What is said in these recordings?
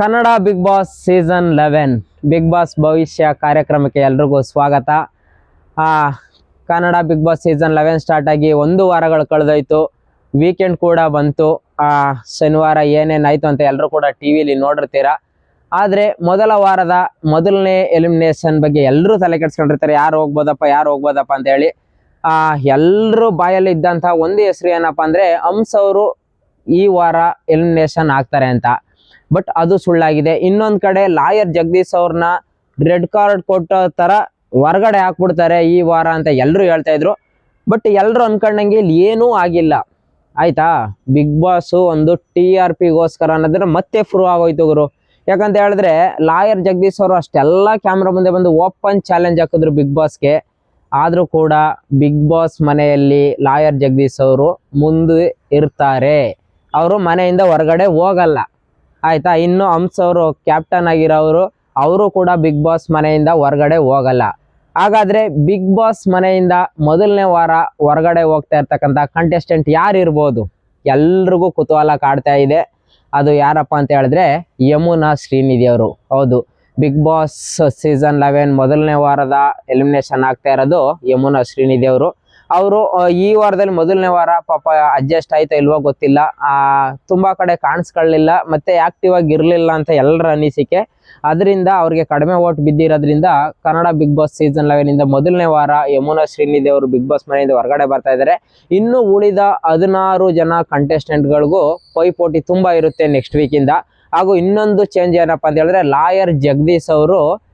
Kannada Bigg Boss season eleven Bigg Boss ಭವಿಷ್ಯ ಕಾರ್ಯಕ್ರಮಕ್ಕೆ ಎಲ್ರಿಗೂ ಸ್ವಾಗತ. Kannada Bigg Boss season eleven start ಆಗಿ ಒಂದು ವಾರಗಳು ಕಳೆದೋಯ್ತು. ವೀಕೆಂಡ್ ಕೂಡ ಬಂತು. ಶನಿವಾರ ಏನೇನಾಯ್ತು ಅಂತ ಎಲ್ಲರೂ ಕೂಡ ಟಿ ವಿಲಿ ನೋಡಿರ್ತೀರ. ಆದರೆ ಮೊದಲ ವಾರದ ಮೊದಲನೇ ಎಲಿಮಿನೇಷನ್ ಬಗ್ಗೆ ಎಲ್ಲರೂ ತಲೆ ಕೆಡ್ಸ್ಕೊಂಡಿರ್ತಾರೆ. ಯಾರು ಹೋಗ್ಬೋದಪ್ಪ ಯಾರು ಹೋಗ್ಬೋದಪ್ಪ ಅಂತ ಹೇಳಿ. ಆ ಎಲ್ಲರೂ ಬಾಯಲ್ಲಿ ಇದ್ದಂಥ ಒಂದು ಹೆಸರು ಏನಪ್ಪ ಅಂದರೆ ಹಂಸ್ ಅವರು ಈ ವಾರ ಎಲಿಮಿನೇಷನ್ ಆಗ್ತಾರೆ ಅಂತ. ಬಟ್ ಅದು ಸುಳ್ಳಾಗಿದೆ. ಇನ್ನೊಂದ್ ಕಡೆ ಲಾಯರ್ ಜಗದೀಶ್ ಅವ್ರನ್ನ ರೆಡ್ ಕಾರ್ಡ್ ಕೊಟ್ಟ ತರ ಹೊರಗಡೆ ಹಾಕ್ಬಿಡ್ತಾರೆ ಈ ವಾರ ಅಂತ ಎಲ್ಲರೂ ಹೇಳ್ತಾ ಇದ್ರು. ಬಟ್ ಎಲ್ಲರೂ ಅನ್ಕೊಂಡಂಗೆ ಇಲ್ಲಿ ಏನೂ ಆಗಿಲ್ಲ. ಆಯ್ತಾ? ಬಿಗ್ ಬಾಸ್ ಒಂದು ಟಿ ಆರ್ ಪಿಗೋಸ್ಕರ ಅನ್ನೋದನ್ನ ಮತ್ತೆ ಪ್ರೂವ್ ಆಗೋಯ್ತು ಗುರು. ಯಾಕಂತ ಹೇಳಿದ್ರೆ ಲಾಯರ್ ಜಗದೀಶ್ ಅವರು ಅಷ್ಟೆಲ್ಲ ಕ್ಯಾಮ್ರಾ ಮುಂದೆ ಬಂದು ಓಪನ್ ಚಾಲೆಂಜ್ ಹಾಕಿದ್ರು ಬಿಗ್ ಬಾಸ್ಗೆ. ಆದರೂ ಕೂಡ ಬಿಗ್ ಬಾಸ್ ಮನೆಯಲ್ಲಿ ಲಾಯರ್ ಜಗದೀಶ್ ಅವರು ಮುಂದೆ ಇರ್ತಾರೆ. ಅವರು ಮನೆಯಿಂದ ಹೊರಗಡೆ ಹೋಗಲ್ಲ. ಆಯ್ತಾ? ಇನ್ನು ಹಂಸ್ ಅವರು ಕ್ಯಾಪ್ಟನ್ ಆಗಿರೋರು ಅವರು ಕೂಡ ಬಿಗ್ ಬಾಸ್ ಮನೆಯಿಂದ ಹೊರಗಡೆ ಹೋಗಲ್ಲ. ಹಾಗಾದ್ರೆ ಬಿಗ್ ಬಾಸ್ ಮನೆಯಿಂದ ಮೊದಲನೇ ವಾರ ಹೊರಗಡೆ ಹೋಗ್ತಾ ಇರ್ತಕ್ಕಂಥ ಕಂಟೆಸ್ಟೆಂಟ್ ಯಾರು ಇರ್ಬೋದು ಎಲ್ರಿಗೂ ಕುತೂಹಲ ಕಾಡ್ತಾ ಇದೆ. ಅದು ಯಾರಪ್ಪ ಅಂತ ಹೇಳಿದ್ರೆ ಯಮುನಾ ಶ್ರೀನಿಧಿ ಅವರು. ಹೌದು ಬಿಗ್ ಬಾಸ್ ಸೀಸನ್ ಲೆವೆನ್ ಮೊದಲನೇ ವಾರದ ಎಲಿಮಿನೇಷನ್ ಆಗ್ತಾ ಇರೋದು ಯಮುನಾ ಶ್ರೀನಿಧಿ ಅವರು. ಅವರು ಈ ವಾರದಲ್ಲಿ ಮೊದಲನೇ ವಾರ ಪಾಪ ಅಡ್ಜಸ್ಟ್ ಆಯ್ತಾ ಇಲ್ವೋ ಗೊತ್ತಿಲ್ಲ. ಆ, ತುಂಬಾ ಕಡೆ ಕಾಣಿಸ್ಕೊಳ್ಳಿಲ್ಲ, ಮತ್ತೆ ಆಕ್ಟಿವ್ ಆಗಿ ಇರ್ಲಿಲ್ಲ ಅಂತ ಎಲ್ಲರ ಅನಿಸಿಕೆ. ಅದರಿಂದ ಅವ್ರಿಗೆ ಕಡಿಮೆ vote ಬಿದ್ದಿರೋದ್ರಿಂದ Kannada Bigg Boss season eleven ಇಂದ ಮೊದಲನೇ ವಾರ ಯಮುನಾ ಶ್ರೀನಿಧಿ ಅವರು ಬಿಗ್ ಬಾಸ್ ಮನೆಯಿಂದ ಹೊರಗಡೆ ಬರ್ತಾ ಇದ್ದಾರೆ. ಇನ್ನು ಉಳಿದ ಹದಿನಾರು ಜನ ಕಂಟೆಸ್ಟೆಂಟ್ ಗಳಿಗೂ ಪೈಪೋಟಿ ತುಂಬಾ ಇರುತ್ತೆ ನೆಕ್ಸ್ಟ್ ವೀಕ್ ಇಂದ. ಹಾಗೂ ಇನ್ನೊಂದು ಚೇಂಜ್ ಏನಪ್ಪಾ ಅಂತ ಹೇಳಿದ್ರೆ ಲಾಯರ್ ಜಗದೀಶ್ ಅವರು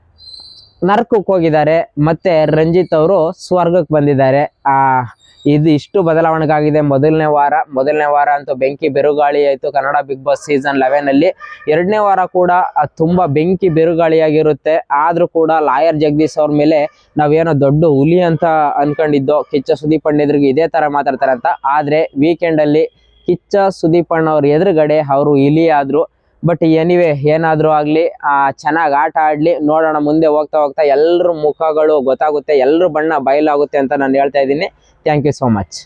ನರಕಕ್ಕೆ ಹೋಗಿದ್ದಾರೆ, ಮತ್ತೆ ರಂಜಿತ್ ಅವರು ಸ್ವರ್ಗಕ್ಕೆ ಬಂದಿದ್ದಾರೆ. ಆ, ಇದು ಇಷ್ಟು ಬದಲಾವಣೆಗಾಗಿದೆ. ಮೊದಲನೇ ವಾರ ಮೊದಲನೇ ವಾರ ಅಂತೂ ಬೆಂಕಿ ಬಿರುಗಾಳಿ ಆಯಿತು Kannada Bigg Boss season eleven ಅಲ್ಲಿ. ಎರಡನೇ ವಾರ ಕೂಡ ತುಂಬಾ ಬೆಂಕಿ ಬೆರುಗಾಳಿಯಾಗಿರುತ್ತೆ. ಆದ್ರೂ ಕೂಡ ಲಾಯರ್ ಜಗದೀಶ್ ಅವ್ರ ಮೇಲೆ ನಾವೇನೋ ದೊಡ್ಡ ಹುಲಿ ಅಂತ ಅನ್ಕೊಂಡಿದ್ದೋ, ಕಿಚ್ಚ ಸುದೀಪ್ ಪಂಡಿದ್ರಿಗೆ ಇದೇ ತರ ಮಾತಾಡ್ತಾರೆ ಅಂತ. ಆದ್ರೆ ವೀಕೆಂಡ್ ಅಲ್ಲಿ ಕಿಚ್ಚ ಸುದೀಪ್ ಅಣ್ಣ ಅವ್ರ ಎದುರುಗಡೆ ಅವರು ಇಲಿ ಆದ್ರು ಬಟ್ ಎನಿವೆ ಏನಾದ್ರೂ ಆಗಲಿ ಚೆನ್ನಾಗಿ ಆಟ ಆಡ್ಲಿ, ನೋಡೋಣ, ಮುಂದೆ ಹೋಗ್ತಾ ಹೋಗ್ತಾ ಎಲ್ಲರ ಮುಖಗಳು ಗೊತ್ತಾಗುತ್ತೆ ಎಲ್ಲರ ಬಣ್ಣ ಬಯಲಾಗುತ್ತೆ ಅಂತ ನಾನು ಹೇಳ್ತಾ ಇದ್ದೀನಿ. Thank you so much